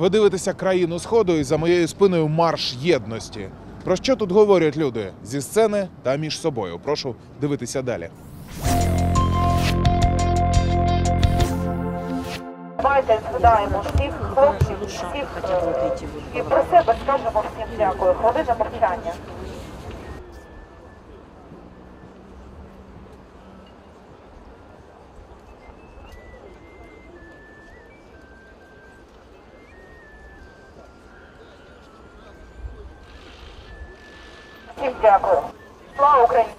Ви дивитеся країну сходу і за моєю спиною марш єдності. Про що тут говорять люди зі сцени та між собою? Прошу дивитися далі. Давайте згадаємо всіх хлопців, всіх е, і про себе скажемо всім дякую. Хвилина мовчання. Дякую. Слава Україні!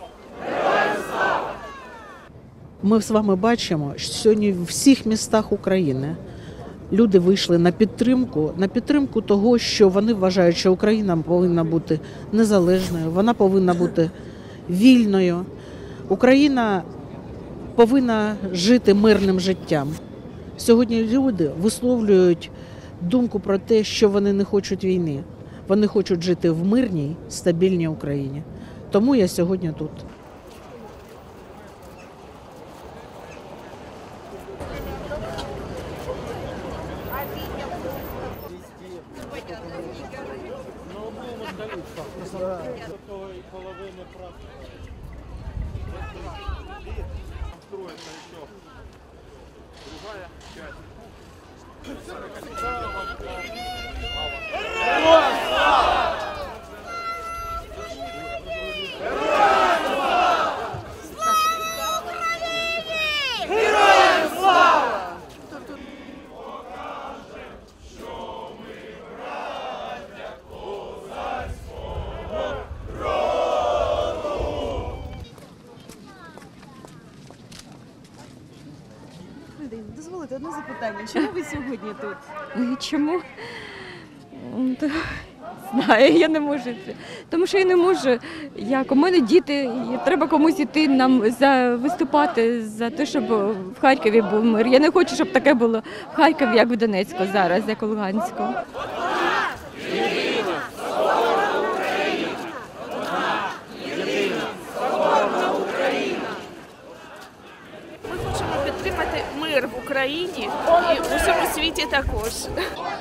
Ми з вами бачимо, що сьогодні в всіх містах України люди вийшли на підтримку, на підтримку того, що вони вважають, що Україна повинна бути незалежною, вона повинна бути вільною. Україна повинна жити мирним життям. Сьогодні люди висловлюють думку про те, що вони не хочуть війни. Вони хочуть жити в мирній, стабільній Україні. Тому я сьогодні тут. Дозволите одне запитання. Чому ви сьогодні тут? Чому? М, Знаю, я не можу. Тому що я не можу. Як у мене діти, треба комусь іти нам за виступати за те, щоб в Харкові був мир. Я не хочу, щоб таке було в Харкові, як в Донецьку зараз, як у Луганську. мир в Україні і в усьому світі також.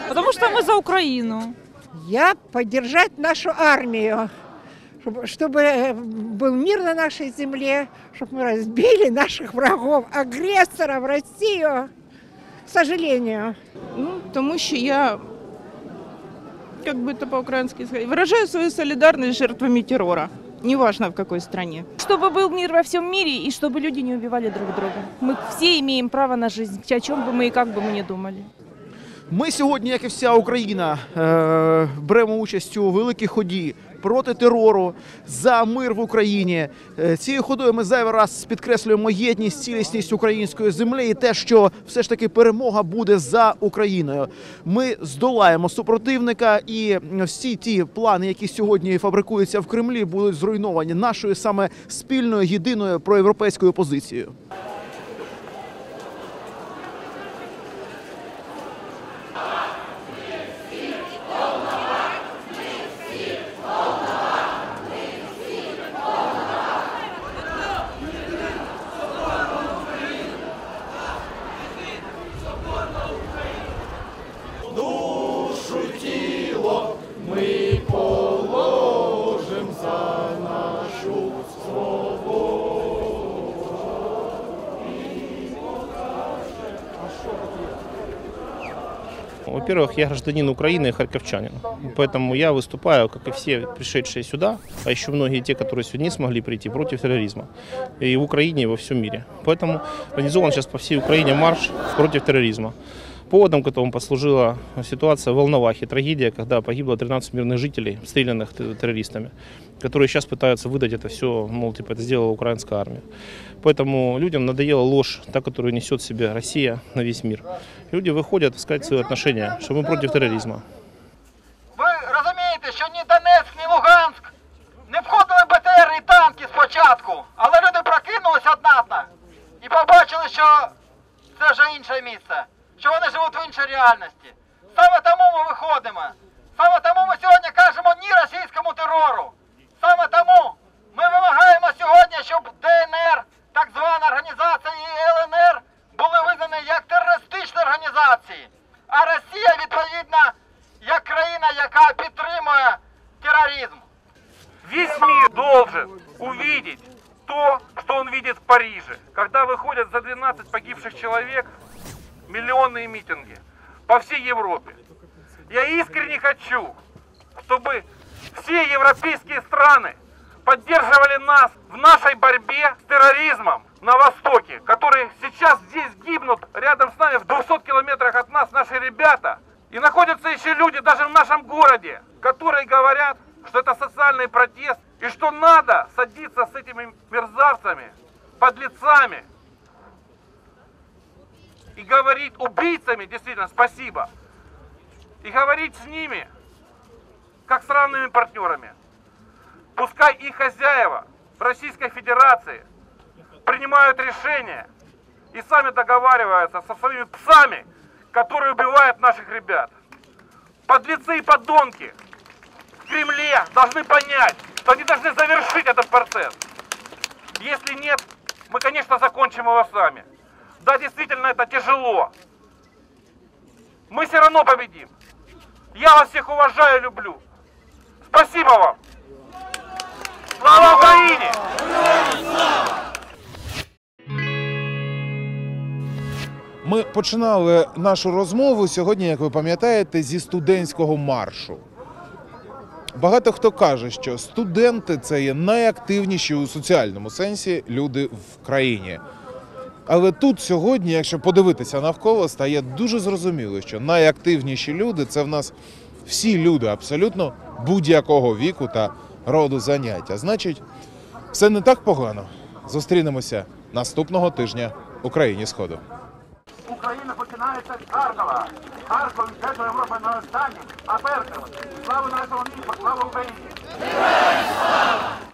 Потому что мы за Украину. Я поддержать нашу армию, чтобы, чтобы э, был мир на нашей земле, чтобы мы разбили наших врагов, агрессоров, Россию. К сожалению. Ну, тому що я, как бы это по-украински сказать, выражаю свою солидарность с жертвами террора. Неважно в какой стране. Чтобы был мир во всем мире и чтобы люди не убивали друг друга. Мы все имеем право на жизнь, о чем бы мы и как бы мы ни думали. Ми сьогодні, як і вся Україна, е, беремо участь у великій ході проти терору за мир в Україні. Е, Цією ходою ми зайвий раз підкреслюємо єдність, цілісність української землі і те, що все ж таки перемога буде за Україною. Ми здолаємо супротивника, і всі ті плани, які сьогодні фабрикуються в Кремлі, будуть зруйновані нашою саме спільною єдиною проєвропейською позицією. Во-первых, я гражданин Украины и харьковчанин. Поэтому я выступаю, как и все пришедшие сюда, а еще многие те, которые сегодня не смогли прийти, против терроризма. И в Украине, и во всем мире. Поэтому организован сейчас по всей Украине марш против терроризма. Поводом к этому послужила ситуация в Волновахе, трагедия, когда погибло 13 мирных жителей, стрелянных т- террористами, которые сейчас пытаются выдать это все, мол, типа это сделала украинская армия. Поэтому людям надоела ложь, та, которую несет в себе Россия на весь мир. Люди выходят сказать свои отношения, что мы против терроризма. Ви розумієте, що ні Донецьк, ні Луганськ не входили БТР і танки спочатку, але люди прокинулись однатно і побачили, що це вже інше місце, реальності. Саме тому ми виходимо. Саме тому ми сьогодні кажемо ні російському терору. Саме тому ми вимагаємо сьогодні, щоб ДНР, так звана організація і ЛНР, були визнані як терористичні організації. А Росія, відповідно, як країна, яка підтримує тероризм, Весь мир должен увидеть то, что он видит в Париже, когда выходят за 12 погибших человек миллионные митинги. По всей Европе, я искренне хочу, чтобы все европейские страны поддерживали нас в нашей борьбе с терроризмом на Востоке, которые сейчас здесь гибнут рядом с нами, в 200 километрах от нас наши ребята. И находятся еще люди даже в нашем городе, которые говорят, что это социальный протест, и что надо садиться с этими мерзавцами, подлецами, и говорить убийцами, действительно, спасибо, и говорить с ними, как с равными партнерами. Пускай их хозяева в Российской Федерации принимают решения и сами договариваются со своими псами, которые убивают наших ребят. Подлецы и подонки в Кремле должны понять, что они должны завершить этот процесс. Если нет, мы, конечно, закончим его сами. Да, действительно, это тяжело. Мы все равно победим. Я вас всех уважаю и люблю. Спасибо вам. Слава Украине! Ми починали нашу розмову сьогодні, як ви пам'ятаєте, зі студентського маршу. Багато хто каже, що студенти це є найактивніші у соціальному сенсі люди в країні. Але тут сьогодні, якщо подивитися навколо, стає дуже зрозуміло, що найактивніші люди це в нас всі люди абсолютно будь-якого віку та роду заняття. Значить, все не так погано. Зустрінемося наступного тижня Україні Сходу. Україна починається з Харкова. Харков йде до Європи на останнім, а першим. Слава нашому місту, слава Україні! Слава!